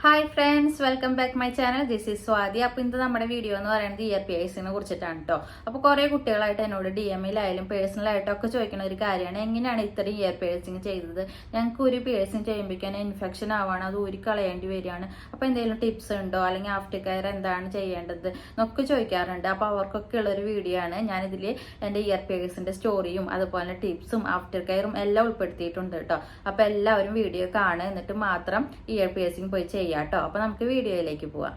Hi friends welcome back my channel this is Swathi അപ്പോൾ ഇന്ന് നമ്മുടെ വീഡിയോ എന്ന് പറയുന്നത് ഇയർ സിനെ കുറിച്ചിട്ടാണ് കേട്ടോ അപ്പോൾ കുറേ കുട്ടികളായിട്ട് എന്നോട് ഡി എം എയിലായാലും പേഴ്സണലായിട്ടും ഒക്കെ ചോദിക്കുന്ന ഒരു കാര്യമാണ്. എങ്ങനെയാണ് ഇത്ര ഇയർ പേഴ്സിങ് ചെയ്തത്? ഞങ്ങൾക്ക് ഒരു പേഴ്സിങ് ചെയ്യുമ്പോഴേക്കും ഇൻഫെക്ഷൻ ആവാണ്. അത് ഊരി കളയേണ്ടി വരികയാണ്. അപ്പോൾ എന്തെങ്കിലും ടിപ്സ് ഉണ്ടോ? അല്ലെങ്കിൽ ആഫ്റ്റർ കെയർ എന്താണ് ചെയ്യേണ്ടത്? എന്നൊക്കെ ചോദിക്കാറുണ്ട്. അപ്പോൾ അവർക്കൊക്കെ ഉള്ളൊരു വീഡിയോ ആണ്. ഞാനിതിൽ എന്റെ ഇയർ പേഴ്സിന്റെ സ്റ്റോറിയും അതുപോലെ ടിപ്സും ആഫ്റ്റർ കെയറും എല്ലാം ഉൾപ്പെടുത്തിയിട്ടുണ്ട് കേട്ടോ അപ്പോൾ എല്ലാവരും വീഡിയോ കാണുക. എന്നിട്ട് മാത്രം ഇയർ പേഴ്സിങ് പോയി ചെയ്യാം കേട്ടോ അപ്പോൾ നമുക്ക് വീഡിയോയിലേക്ക് പോവാം.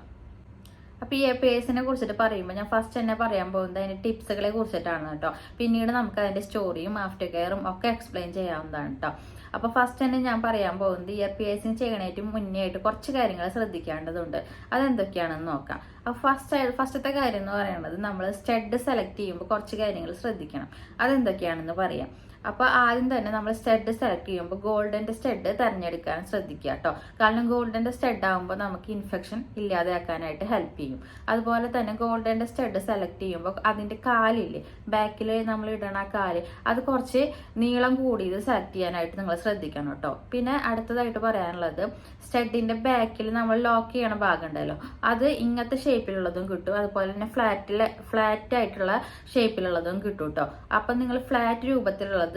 അപ്പോൾ ഈ പേഴ്സിനെ കുറിച്ചിട്ട് പറയുമ്പോൾ ഞാൻ ഫസ്റ്റ് തന്നെ പറയാൻ പോകുന്നത് അതിന്റെ ടിപ്സുകളെ കുറിച്ചിട്ടാണ് കേട്ടോ. പിന്നീട് നമുക്ക് അതിന്റെ സ്റ്റോറിയും ആഫ്റ്റർ കെയറും ഒക്കെ എക്സ്പ്ലെയിൻ ചെയ്യാവുന്നതാണ് കേട്ടോ. അപ്പോൾ ഫസ്റ്റ് തന്നെ ഞാൻ പറയാൻ പോകുന്നത് ഇയർ പിയേഴ്സിങ് ചെയ്യണേറ്റ് മുന്നേ ആയിട്ട് കുറച്ച് കാര്യങ്ങൾ ശ്രദ്ധിക്കേണ്ടതുണ്ട്. അതെന്തൊക്കെയാണെന്ന് നോക്കാം. അപ്പോൾ ഫസ്റ്റ് ഫസ്റ്റത്തെ കാര്യം എന്ന് പറയുന്നത് നമ്മൾ സ്റ്റഡ് സെലക്ട് ചെയ്യുമ്പോൾ കുറച്ച് കാര്യങ്ങൾ ശ്രദ്ധിക്കണം. അതെന്തൊക്കെയാണെന്ന് പറയാം. അപ്പോൾ ആദ്യം തന്നെ നമ്മൾ സ്റ്റെഡ് സെലക്ട് ചെയ്യുമ്പോൾ ഗോൾഡന്റെ സ്റ്റെഡ് തിരഞ്ഞെടുക്കാൻ ശ്രദ്ധിക്കുക കേട്ടോ കാരണം ഗോൾഡന്റെ സ്റ്റെഡ് ആകുമ്പോൾ നമുക്ക് ഇൻഫെക്ഷൻ ഇല്ലാതാക്കാനായിട്ട് ഹെൽപ്പ് ചെയ്യും. അതുപോലെ തന്നെ ഗോൾഡന്റെ സ്റ്റെഡ് സെലക്ട് ചെയ്യുമ്പോൾ അതിന്റെ കാലില്ലേ ബാക്കിൽ നമ്മൾ ഇടണ കാൽ അത് കുറച്ച് നീളം കൂടിയത് സെലക്ട് ചെയ്യാനായിട്ട് നിങ്ങൾ ശ്രദ്ധിക്കണം കേട്ടോ പിന്നെ അടുത്തതായിട്ട് പറയാനുള്ളത് സ്റ്റെഡിന്റെ ബാക്കിൽ നമ്മൾ ലോക്ക് ചെയ്യണ ഭാഗം ഉണ്ടല്ലോ അത് ഇങ്ങനത്തെ ഷേപ്പിലുള്ളതും കിട്ടും. അതുപോലെ തന്നെ ഫ്ലാറ്റിലെ ഫ്ലാറ്റ് ആയിട്ടുള്ള ഷേപ്പിലുള്ളതും കിട്ടും കേട്ടോ അപ്പം നിങ്ങൾ ഫ്ലാറ്റ് രൂപത്തിലുള്ളത്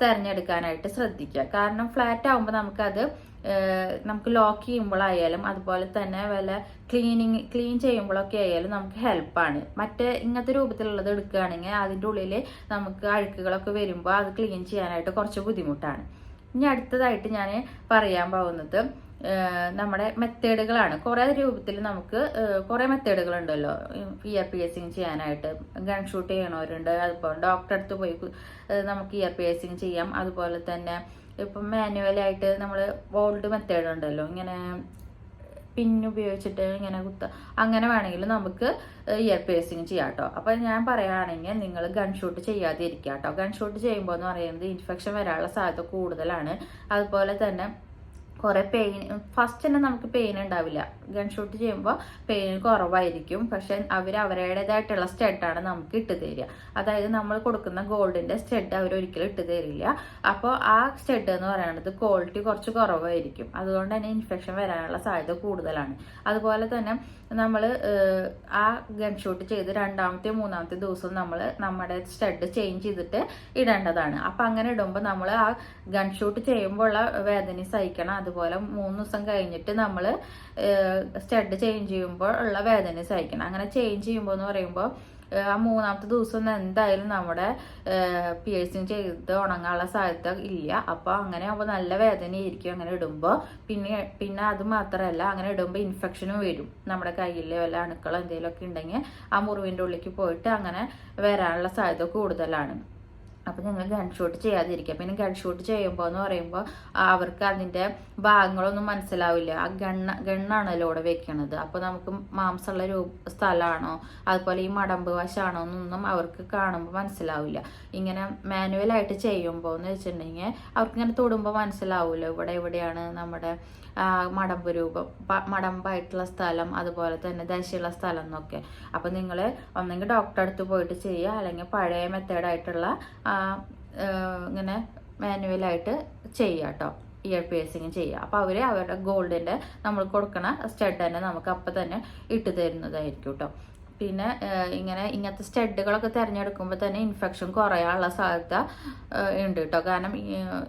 തിരഞ്ഞെടുക്കാനായിട്ട് ശ്രദ്ധിക്കുക. കാരണം ഫ്ലാറ്റ് ആകുമ്പോൾ നമുക്കത് നമുക്ക് ലോക്ക് ചെയ്യുമ്പോഴായാലും അതുപോലെ തന്നെ വല്ല ക്ലീനിങ് ക്ലീൻ ചെയ്യുമ്പോഴൊക്കെ ആയാലും നമുക്ക് ഹെൽപ്പാണ് മറ്റേ ഇങ്ങനത്തെ രൂപത്തിലുള്ളത് എടുക്കുകയാണെങ്കിൽ അതിന്റെ ഉള്ളിൽ നമുക്ക് അഴുക്കുകളൊക്കെ വരുമ്പോൾ അത് ക്ലീൻ ചെയ്യാനായിട്ട് കുറച്ച് ബുദ്ധിമുട്ടാണ്. ഇനി അടുത്തതായിട്ട് ഞാൻ പറയാൻ പോകുന്നത് നമ്മുടെ മെത്തേഡുകളാണ്. കുറേ രൂപത്തിൽ നമുക്ക് കുറേ മെത്തേഡുകൾ ഉണ്ടല്ലോ ഇയർ പിയേഴ്സിങ് ചെയ്യാനായിട്ട് ഗൺ ഷൂട്ട് ചെയ്യണവരുണ്ട്. അതുപോലെ ഡോക്ടർ അടുത്ത് പോയി നമുക്ക് ഇയർ പിയേഴ്സിങ് ചെയ്യാം. അതുപോലെ തന്നെ ഇപ്പം മാനുവലായിട്ട് നമ്മൾ ഓൾഡ് മെത്തേഡ് ഉണ്ടല്ലോ. ഇങ്ങനെ പിന്നുപയോഗിച്ചിട്ട് ഇങ്ങനെ കുത്ത അങ്ങനെ വേണമെങ്കിൽ നമുക്ക് ഇയർ പേസിങ് ചെയ്യാം കേട്ടോ അപ്പം ഞാൻ പറയുകയാണെങ്കിൽ നിങ്ങൾ ഗൺ ഷൂട്ട് ചെയ്യാതെ ഇരിക്കുക കേട്ടോ ഗൺ ഷൂട്ട് ചെയ്യുമ്പോൾ എന്ന് പറയുന്നത് ഇൻഫെക്ഷൻ വരാനുള്ള സാധ്യത കൂടുതലാണ്. അതുപോലെ തന്നെ കുറെ പെയിൻ ഫസ്റ്റ് തന്നെ നമുക്ക് പെയിൻ ഉണ്ടാവില്ല. ഗൺ ഷൂട്ട് ചെയ്യുമ്പോൾ പെയിൻ കുറവായിരിക്കും. പക്ഷെ അവർ അവരുടേതായിട്ടുള്ള സ്റ്റെഡാണ് നമുക്ക് ഇട്ട് തരിക. അതായത് നമ്മൾ കൊടുക്കുന്ന ഗോൾഡിന്റെ സ്റ്റെഡ് അവർ ഒരിക്കലും ഇട്ട് തരില്ല. അപ്പോൾ ആ സ്റ്റെഡ് എന്ന് പറയുന്നത് ക്വാളിറ്റി കുറച്ച് കുറവായിരിക്കും. അതുകൊണ്ട് തന്നെ ഇൻഫെക്ഷൻ വരാനുള്ള സാധ്യത കൂടുതലാണ്. അതുപോലെ തന്നെ നമ്മൾ ആ ഗൺ ഷൂട്ട് ചെയ്ത് രണ്ടാമത്തെ മൂന്നാമത്തെ ദിവസം നമ്മൾ നമ്മുടെ സ്റ്റഡ് ചേഞ്ച് ചെയ്തിട്ട് ഇടേണ്ടതാണ്. അപ്പം അങ്ങനെ ഇടുമ്പോൾ നമ്മൾ ആ ഗൺ ഷൂട്ട് ചെയ്യുമ്പോൾ ഉള്ള വേദന സഹിക്കണം. അതുപോലെ മൂന്ന് ദിവസം കഴിഞ്ഞിട്ട് നമ്മൾ സ്റ്റഡ് ചേഞ്ച് ചെയ്യുമ്പോൾ ഉള്ള വേദന സഹിക്കണം. അങ്ങനെ ചേഞ്ച് ചെയ്യുമ്പോൾ എന്ന് പറയുമ്പോൾ ആ മൂന്നാമത്തെ ദിവസം എന്തായാലും നമ്മുടെ പിയേഴ്സിങ് ചെയ്ത് ഉണങ്ങാനുള്ള സാധ്യത ഇല്ല. അപ്പോൾ അങ്ങനെ ആകുമ്പോൾ നല്ല വേദനയായിരിക്കും അങ്ങനെ ഇടുമ്പോൾ പിന്നെ പിന്നെ അത് മാത്രമല്ല അങ്ങനെ ഇടുമ്പോൾ ഇൻഫെക്ഷനും വരും. നമ്മുടെ കയ്യിൽ വല്ല അണുക്കളോ എന്തെങ്കിലുമൊക്കെ ഉണ്ടെങ്കിൽ ആ മുറിവിന്റെ ഉള്ളിലേക്ക് പോയിട്ട് അങ്ങനെ വരാനുള്ള സാധ്യത കൂടുതലാണ്. അപ്പം ഞങ്ങൾ ഗൺ ഷൂട്ട് ചെയ്യാതിരിക്കുക. പിന്നെ ഗൺ ഷൂട്ട് ചെയ്യുമ്പോൾ എന്ന് പറയുമ്പോൾ അവർക്ക് അതിന്റെ ഭാഗങ്ങളൊന്നും മനസ്സിലാവില്ല. ആ ഗണ്ണ ഗണ്ണാണല്ലോ ഇവിടെ വെക്കണത്. അപ്പോൾ നമുക്ക് മാംസമുള്ള രൂപ സ്ഥലമാണോ? അതുപോലെ ഈ മടമ്പ് വശമാണോ എന്നൊന്നും അവർക്ക് കാണുമ്പോൾ മനസ്സിലാവില്ല. ഇങ്ങനെ മാനുവലായിട്ട് ചെയ്യുമ്പോൾ എന്ന് വെച്ചിട്ടുണ്ടെങ്കിൽ അവർക്ക് ഇങ്ങനെ തൊടുമ്പോൾ മനസ്സിലാവില്ല ഇവിടെ എവിടെയാണ് നമ്മുടെ മടമ്പ് രൂപം. മടമ്പായിട്ടുള്ള സ്ഥലം അതുപോലെ തന്നെ ദശയുള്ള സ്ഥലം എന്നൊക്കെ. അപ്പം നിങ്ങൾ ഒന്നെങ്കിൽ ഡോക്ടറെ അടുത്ത് പോയിട്ട് ചെയ്യുക. അല്ലെങ്കിൽ പഴയ മെത്തേഡായിട്ടുള്ള ഇങ്ങനെ മാനുവലായിട്ട് ചെയ്യുക കേട്ടോ ഇയർ പേഴ്സിങ് ചെയ്യുക അപ്പോൾ അവർ അവരുടെ ഗോൾഡിന്റെ നമ്മൾ കൊടുക്കണ സ്റ്റഡ് തന്നെ നമുക്ക് അപ്പം തന്നെ ഇട്ട് തരുന്നതായിരിക്കും കേട്ടോ പിന്നെ ഇങ്ങനെ ഇങ്ങനത്തെ സ്റ്റഡുകളൊക്കെ തിരഞ്ഞെടുക്കുമ്പോൾ തന്നെ ഇൻഫെക്ഷൻ കുറയാനുള്ള സാധ്യത ഉണ്ട് കേട്ടോ കാരണം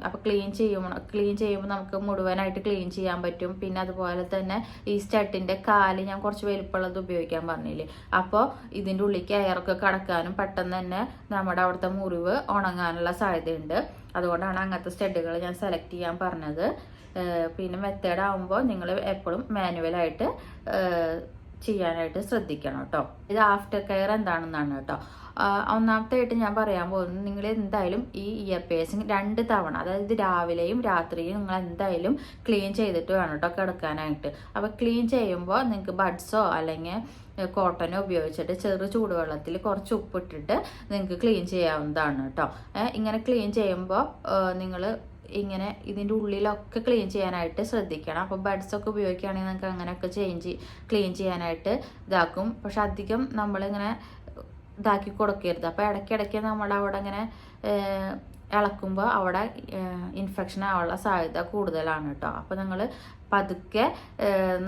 അപ്പോൾ ക്ലീൻ ചെയ്യുമ്പോൾ ക്ലീൻ ചെയ്യുമ്പോൾ നമുക്ക് മുഴുവനായിട്ട് ക്ലീൻ ചെയ്യാൻ പറ്റും. പിന്നെ അതുപോലെ തന്നെ ഈ സ്റ്റഡിന്റെ കാൽ ഞാൻ കുറച്ച് വലുപ്പമുള്ളത് ഉപയോഗിക്കാൻ പറഞ്ഞില്ലേ? അപ്പോൾ ഇതിന്റെ ഉള്ളിലേക്ക് എയറൊക്കെ കടക്കാനും പെട്ടെന്ന് തന്നെ നമ്മുടെ അവിടുത്തെ മുറിവ് ഉണങ്ങാനുള്ള സാധ്യതയുണ്ട്. അതുകൊണ്ടാണ് അങ്ങനത്തെ സ്റ്റഡുകൾ ഞാൻ സെലക്ട് ചെയ്യാൻ പറഞ്ഞത്. പിന്നെ മെത്തേഡ് ആകുമ്പോൾ നിങ്ങൾ എപ്പോഴും മാനുവലായിട്ട് ചെയ്യാനായിട്ട് ശ്രദ്ധിക്കണം കേട്ടോ. ഇത് ആഫ്റ്റർ കെയർ എന്താണെന്നാണ് കേട്ടോ. ഒന്നാമത്തെ ഞാൻ പറയാൻ പോകുന്നത് നിങ്ങൾ എന്തായാലും ഈ ഇയർ പേഴ്സിങ് രണ്ട് തവണ അതായത് രാവിലെയും രാത്രിയും നിങ്ങൾ എന്തായാലും ക്ലീൻ ചെയ്തിട്ട് വേണം കേട്ടോ കിടക്കാനായിട്ട്. അപ്പോൾ ക്ലീൻ ചെയ്യുമ്പോൾ നിങ്ങൾക്ക് ബഡ്സോ അല്ലെങ്കിൽ കോട്ടനോ ഉപയോഗിച്ചിട്ട് ചെറു ചൂടുവെള്ളത്തിൽ കുറച്ച് ഉപ്പിട്ടിട്ട് നിങ്ങൾക്ക് ക്ലീൻ ചെയ്യാവുന്നതാണ് കേട്ടോ. ഇങ്ങനെ ക്ലീൻ ചെയ്യുമ്പോൾ നിങ്ങൾ ഇങ്ങനെ ഇതിന്റെ ഉള്ളിലൊക്കെ ക്ലീൻ ചെയ്യാനായിട്ട് ശ്രദ്ധിക്കണം. അപ്പോൾ ബഡ്സൊക്കെ ഉപയോഗിക്കുകയാണെങ്കിൽ നമുക്ക് അങ്ങനെയൊക്കെ ചേഞ്ച് ക്ലീൻ ചെയ്യാനായിട്ട് ഇതാക്കും. പക്ഷെ അധികം നമ്മളിങ്ങനെ ഇതാക്കി കൊടുക്കരുത്. അപ്പോൾ ഇടയ്ക്കിടയ്ക്ക് നമ്മൾ അവിടെ ഇങ്ങനെ ഇളക്കുമ്പോൾ അവിടെ ഇൻഫെക്ഷൻ ആവാനുള്ള സാധ്യത കൂടുതലാണ് കേട്ടോ. അപ്പോൾ നിങ്ങൾ പതുക്കെ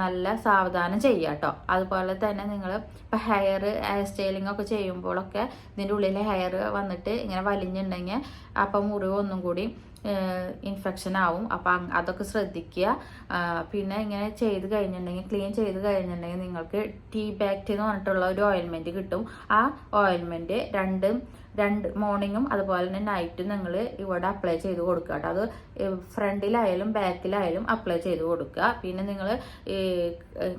നല്ല സാവധാനം ചെയ്യുക കേട്ടോ. അതുപോലെ തന്നെ നിങ്ങൾ ഇപ്പം ഹെയർ ഹെയർ സ്റ്റൈലിംഗ് ഒക്കെ ചെയ്യുമ്പോഴൊക്കെ ഇതിന്റെ ഉള്ളിൽ ഹെയർ വന്നിട്ട് ഇങ്ങനെ വലിഞ്ഞിട്ടുണ്ടെങ്കിൽ അപ്പം മുറിവ് ഒന്നും കൂടി ഇൻഫെക്ഷൻ ആവും. അപ്പം അതൊക്കെ ശ്രദ്ധിക്കുക പിന്നെ ഇങ്ങനെ ചെയ്ത് കഴിഞ്ഞിട്ടുണ്ടെങ്കിൽ ക്ലീൻ ചെയ്ത് കഴിഞ്ഞിട്ടുണ്ടെങ്കിൽ നിങ്ങൾക്ക് ടീ ബാക്റ്റ് എന്ന് പറഞ്ഞിട്ടുള്ള ഒരു ഓയിൽമെന്റ് കിട്ടും. ആ ഓയിൽമെന്റ് രണ്ട് രണ്ട് മോർണിംഗും അതുപോലെ തന്നെ നൈറ്റും നിങ്ങൾ ഇവിടെ അപ്ലൈ ചെയ്ത് കൊടുക്കുക കേട്ടോ. അത് ഫ്രണ്ടിലായാലും ബാക്കിലായാലും അപ്ലൈ ചെയ്ത് കൊടുക്കുക. പിന്നെ നിങ്ങൾ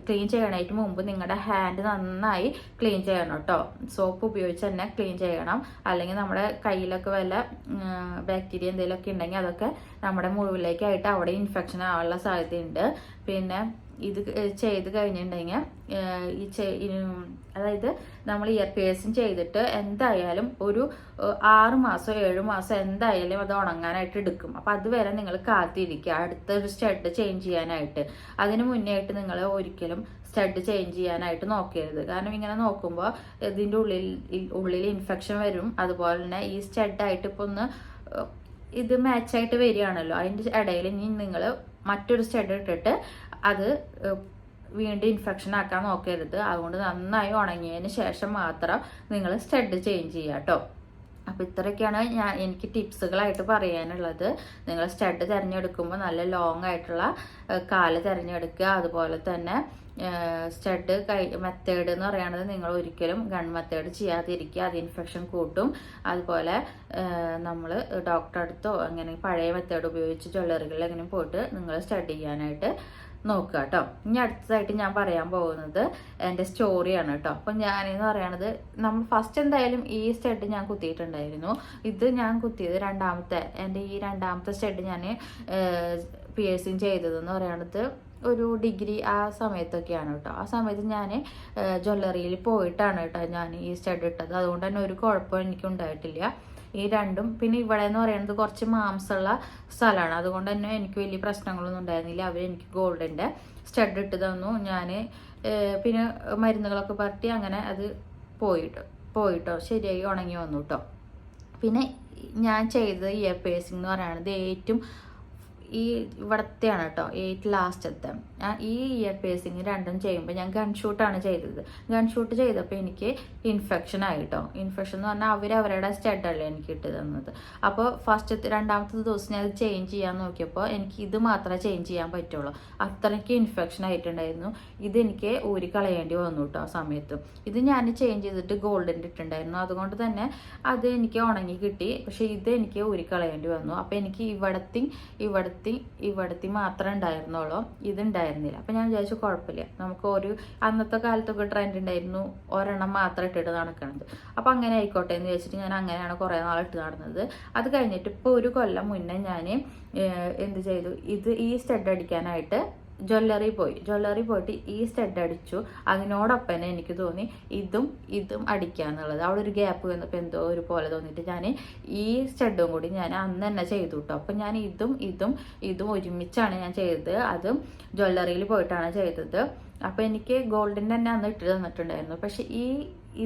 ക്ലീൻ ചെയ്യണമായിട്ട് മുമ്പ് നിങ്ങളുടെ ഹാൻഡ് നന്നായി ക്ലീൻ ചെയ്യണം കേട്ടോ. സോപ്പ് ഉപയോഗിച്ച് തന്നെ ക്ലീൻ ചെയ്യണം. അല്ലെങ്കിൽ നമ്മുടെ കയ്യിലൊക്കെ വല്ല ബാക്ടീരിയ എന്തെങ്കിലുമൊക്കെ ഉണ്ടെങ്കിൽ അതൊക്കെ നമ്മുടെ മുറിവിലേക്കായിട്ട് അവിടെ ഇൻഫെക്ഷൻ ആവാനുള്ള സാധ്യതയുണ്ട്. പിന്നെ ഇത് ചെയ്ത് കഴിഞ്ഞിട്ടുണ്ടെങ്കിൽ ഈ അതായത് നമ്മൾ ഇയർ പേഴ്സും ചെയ്തിട്ട് എന്തായാലും ഒരു ആറ് മാസം ഏഴ് മാസം എന്തായാലും അത് ഉണങ്ങാനായിട്ട് എടുക്കും. അപ്പം അതുവരെ നിങ്ങൾ കാത്തിരിക്കുക. അടുത്തൊരു സ്റ്റഡ് ചേഞ്ച് ചെയ്യാനായിട്ട്. അതിന് മുന്നേ ആയിട്ട് നിങ്ങൾ ഒരിക്കലും സ്റ്റഡ് ചേഞ്ച് ചെയ്യാനായിട്ട് നോക്കരുത്. കാരണം ഇങ്ങനെ നോക്കുമ്പോൾ ഇതിന്റെ ഉള്ളിൽ ഉള്ളിൽ ഇൻഫെക്ഷൻ വരും. അതുപോലെ തന്നെ ഈ സ്റ്റഡായിട്ട് ഇപ്പോൾ ഒന്ന് ഇത് മാച്ചായിട്ട് വരികയാണല്ലോ. അതിന്റെ ഇടയിൽ ഇനി നിങ്ങൾ മറ്റൊരു സ്റ്റെഡ് ഇട്ടിട്ട് അത് വീണ്ടും ഇൻഫെക്ഷൻ ആക്കാൻ നോക്കരുത്. അതുകൊണ്ട് നന്നായി ഉണങ്ങിയതിന് ശേഷം മാത്രം നിങ്ങൾ സ്റ്റെഡ് ചേഞ്ച് ചെയ്യാം കേട്ടോ അപ്പോൾ ഇത്രയൊക്കെയാണ് ഞാൻ എനിക്ക് ടിപ്സുകളായിട്ട് പറയാനുള്ളത്. നിങ്ങൾ സ്റ്റഡ് തിരഞ്ഞെടുക്കുമ്പോൾ നല്ല ലോങ് ആയിട്ടുള്ള കാൽ തിരഞ്ഞെടുക്കുക. അതുപോലെ തന്നെ സ്റ്റഡ് കൈ മെത്തേഡ് എന്ന് പറയുന്നത് നിങ്ങൾ ഒരിക്കലും ഗൺ മെത്തേഡ് ചെയ്യാതിരിക്കുക. അത് ഇൻഫെക്ഷൻ കൂട്ടും. അതുപോലെ നമ്മൾ ഡോക്ടറെ അടുത്തോ അങ്ങനെ പഴയ മെത്തേഡ് ഉപയോഗിച്ച് ജ്വല്ലറികളിൽ എങ്ങനെ പോയിട്ട് നിങ്ങൾ സ്റ്റഡ് ചെയ്യാനായിട്ട് നോക്കുക കേട്ടോ. ഇനി അടുത്തതായിട്ട് ഞാൻ പറയാൻ പോകുന്നത് എന്റെ സ്റ്റോറിയാണ് കേട്ടോ. അപ്പം ഞാനെന്ന് പറയണത് നമ്മൾ ഫസ്റ്റ് എന്തായാലും ഈ സ്റ്റെഡ് ഞാൻ കുത്തിയിട്ടുണ്ടായിരുന്നു. ഇത് ഞാൻ കുത്തിയത് രണ്ടാമത്തെ എന്റെ ഈ രണ്ടാമത്തെ സ്റ്റെഡ് ഞാൻ പിയേഴ്സിങ് ചെയ്തതെന്ന് പറയണത് ഒരു ഡിഗ്രി ആ സമയത്തൊക്കെയാണ് കേട്ടോ. ആ സമയത്ത് ഞാൻ ജ്വല്ലറിയിൽ പോയിട്ടാണ് കേട്ടോ ഞാൻ ഈ സ്റ്റഡ് ഇട്ടത്. അതുകൊണ്ട് തന്നെ ഒരു കുഴപ്പം എനിക്ക് ഉണ്ടായിട്ടില്ല ഈ രണ്ടും. പിന്നെ ഇവിടെ എന്ന് പറയുന്നത് കുറച്ച് മാംസമുള്ള സ്ഥലമാണ്. അതുകൊണ്ട് തന്നെ എനിക്ക് വലിയ പ്രശ്നങ്ങളൊന്നും ഉണ്ടായിരുന്നില്ല. അവർ എനിക്ക് ഗോൾഡിന്റെ സ്റ്റഡ് ഇട്ട് തന്നു. ഞാൻ പിന്നെ മരുന്നുകളൊക്കെ പരട്ടി അങ്ങനെ അത് പോയിട്ട് പോയിട്ടോ. ശരിയായി ഉണങ്ങി വന്നു കേട്ടോ പിന്നെ ഞാൻ ചെയ്തത് ഇയർ പേഴ്സിംഗ് എന്ന് പറയുന്നത് ഏറ്റവും ഈ ഇവിടത്തെയാണ് കേട്ടോ ഏറ്റവും ലാസ്റ്റത്തെ ആ ഈ ഇയർ പേഴ്സിങ് രണ്ടും ചെയ്യുമ്പോൾ ഞാൻ ഗൺ ഷൂട്ടാണ് ചെയ്തത്. ഗൺ ഷൂട്ട് ചെയ്തപ്പോൾ എനിക്ക് ഇൻഫെക്ഷൻ ആയിട്ടോ. ഇൻഫെക്ഷൻ എന്ന് പറഞ്ഞാൽ അവർ അവരുടെ സ്റ്റഡല്ലേ എനിക്ക് ഇട്ട് തന്നത്. അപ്പോൾ ഫസ്റ്റ് രണ്ടാമത്തെ ദിവസം ഞാൻ അത് ചേഞ്ച് ചെയ്യാൻ നോക്കിയപ്പോൾ എനിക്ക് ഇത് മാത്രമേ ചേഞ്ച് ചെയ്യാൻ പറ്റുള്ളൂ. അത്രയ്ക്ക് ഇൻഫെക്ഷൻ ആയിട്ടുണ്ടായിരുന്നു. ഇതെനിക്ക് ഊരി കളയേണ്ടി വന്നു കേട്ടോ ആ സമയത്ത്. ഇത് ഞാൻ ചേഞ്ച് ചെയ്തിട്ട് ഗോൾഡിന്റെ ഇട്ടുണ്ടായിരുന്നു അതുകൊണ്ട് തന്നെ അത് എനിക്ക് ഉണങ്ങി കിട്ടി. പക്ഷേ ഇത് എനിക്ക് ഊരി കളയേണ്ടി വന്നു. അപ്പോൾ എനിക്ക് ഇവിടത്തി ഇവിടത്തി ഇവിടത്തി മാത്രമേ ഉണ്ടായിരുന്നുള്ളൂ. ഇത് ഉണ്ടായിരുന്നില്ല. അപ്പം ഞാൻ വിചാരിച്ചു കുഴപ്പമില്ല. നമുക്ക് ഒരു അന്നത്തെ കാലത്തൊക്കെ ട്രെൻഡ് ഉണ്ടായിരുന്നു. ഒരെണ്ണം മാത്രം ഇട്ടിട്ട് നടക്കണത്. അപ്പം അങ്ങനെ ആയിക്കോട്ടെ എന്ന് വെച്ചിട്ട് ഞാൻ അങ്ങനെയാണ് കുറേ നാൾ ഇട്ട് നടന്നത്. അത് കഴിഞ്ഞിട്ട് ഇപ്പോൾ ഒരു കൊല്ലം മുന്നേ ഞാൻ എന്ത് ചെയ്തു? ഇത് ഈ സ്റ്റഡ് അടിക്കാനായിട്ട് ജ്വല്ലറി പോയി. ജ്വല്ലറി പോയിട്ട് ഈ സ്റ്റഡ് അടിച്ചു. അതിനോടൊപ്പം തന്നെ എനിക്ക് തോന്നി ഇതും ഇതും അടിക്കാന്നുള്ളത്. അവിടെ ഒരു ഗ്യാപ്പ് വന്നപ്പോൾ എന്തോ ഒരു പോലെ തോന്നിയിട്ട് ഞാൻ ഈ സ്റ്റഡും കൂടി ഞാൻ അന്ന് തന്നെ ചെയ്തു കേട്ടോ അപ്പം ഞാൻ ഇതും ഇതും ഇതും ഒരുമിച്ചാണ് ഞാൻ ചെയ്തത്. അതും ജ്വല്ലറിയിൽ പോയിട്ടാണ് ചെയ്തത്. അപ്പം എനിക്ക് ഗോൾഡിന്റെ തന്നെ അന്ന് ഇട്ട് തന്നിട്ടുണ്ടായിരുന്നു. പക്ഷെ ഈ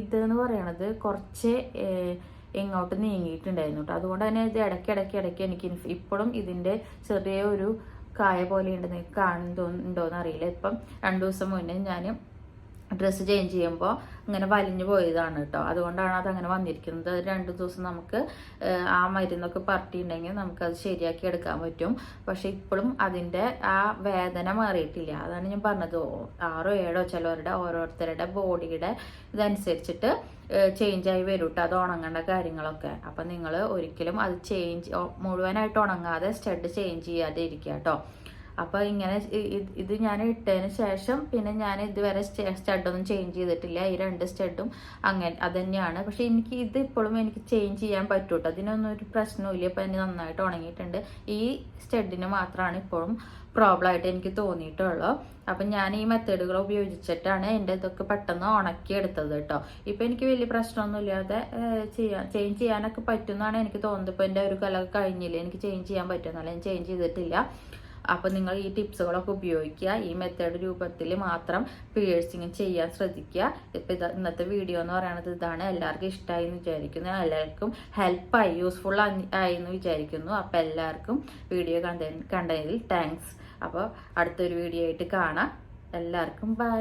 ഇത് എന്ന് പറയണത് കുറച്ച് എങ്ങോട്ട് നീങ്ങിയിട്ടുണ്ടായിരുന്നു കേട്ടോ അതുകൊണ്ട് തന്നെ ഇത് ഇടയ്ക്ക് ഇടയ്ക്ക് ഇടയ്ക്ക് എനിക്ക് ഇപ്പോഴും ഇതിന്റെ ചെറിയ ഒരു കായ പോലെ ഉണ്ട് നിങ്ങൾക്ക് എന്നറിയില്ല ഇപ്പം രണ്ടു ദിവസം മുന്നേ ഞാൻ ഡ്രസ്സ് ചേഞ്ച് ചെയ്യുമ്പോൾ ഇങ്ങനെ വലിഞ്ഞു പോയതാണ് കേട്ടോ അതുകൊണ്ടാണ് അത് അങ്ങനെ വന്നിരിക്കുന്നത്. രണ്ട് ദിവസം നമുക്ക് ആ മരുന്നൊക്കെ പറട്ടിയിട്ടുണ്ടെങ്കിൽ നമുക്കത് ശരിയാക്കി എടുക്കാൻ പറ്റും. പക്ഷെ ഇപ്പോഴും അതിന്റെ ആ വേദന മാറിയിട്ടില്ല. അതാണ് ഞാൻ പറഞ്ഞത്. ആറോ ഏഴോ ചിലവരുടെ ഓരോരുത്തരുടെ ബോഡിയുടെ ഇതനുസരിച്ചിട്ട് ചേഞ്ച് ആയി വരും കേട്ടോ അത് ഉണങ്ങേണ്ട കാര്യങ്ങളൊക്കെ. അപ്പം നിങ്ങൾ ഒരിക്കലും അത് ചേഞ്ച് മുഴുവനായിട്ട് ഉണങ്ങാതെ സ്റ്റഡ് ചേഞ്ച് ചെയ്യാതെ ഇരിക്കുക കേട്ടോ അപ്പോൾ ഇങ്ങനെ ഇത് ഞാൻ ഇട്ടതിന് ശേഷം പിന്നെ ഞാൻ ഇതുവരെ സ്റ്റഡൊന്നും ചേഞ്ച് ചെയ്തിട്ടില്ല. ഈ രണ്ട് സ്റ്റഡും അങ്ങനെ അത് തന്നെയാണ് പക്ഷെ എനിക്ക് ഇത് ഇപ്പോഴും എനിക്ക് ചേഞ്ച് ചെയ്യാൻ പറ്റൂട്ടോ. അതിനൊന്നും ഒരു പ്രശ്നമില്ല ഇപ്പം എനിക്ക് നന്നായിട്ട് ഉണങ്ങിയിട്ടുണ്ട്. ഈ സ്റ്റഡിന് മാത്രമാണ് ഇപ്പോഴും പ്രോബ്ലം ആയിട്ട് എനിക്ക് തോന്നിയിട്ടുള്ളൂ. അപ്പം ഞാൻ ഈ മെത്തേഡുകൾ ഉപയോഗിച്ചിട്ടാണ് എന്റെ ഇതൊക്കെ പെട്ടെന്ന് ഉണക്കിയെടുത്തത് കേട്ടോ. ഇപ്പൊ എനിക്ക് വലിയ പ്രശ്നമൊന്നും ഇല്ലാതെ ഏഹ്, ചെയ്യാൻ ചേഞ്ച് ചെയ്യാനൊക്കെ പറ്റുമെന്നാണ് എനിക്ക് തോന്നുന്നത്. ഇപ്പൊ എന്റെ ഒരു കല കഴിഞ്ഞില്ല? എനിക്ക് ചേഞ്ച് ചെയ്യാൻ പറ്റുമെന്നല്ല. ഞാൻ ചേഞ്ച് ചെയ്തിട്ടില്ല. അപ്പം നിങ്ങൾ ഈ ടിപ്സുകളൊക്കെ ഉപയോഗിക്കുക. ഈ മെത്തേഡ് രൂപത്തിൽ മാത്രം പിയേഴ്സിങ് ചെയ്യാൻ ശ്രദ്ധിക്കുക. ഇപ്പം ഇത് ഇന്നത്തെ വീഡിയോ എന്ന് പറയുന്നത് ഇതാണ്. എല്ലാവർക്കും ഇഷ്ടമായി എന്ന് വിചാരിക്കുന്നു. എല്ലാവർക്കും ഹെൽപ്പായി യൂസ്ഫുൾ ആയി എന്ന് വിചാരിക്കുന്നു. അപ്പം എല്ലാവർക്കും വീഡിയോ കണ്ട കണ്ടതിൽ താങ്ക്സ് അപ്പോൾ അടുത്തൊരു വീഡിയോ ആയിട്ട് കാണാം. എല്ലാവർക്കും ബൈ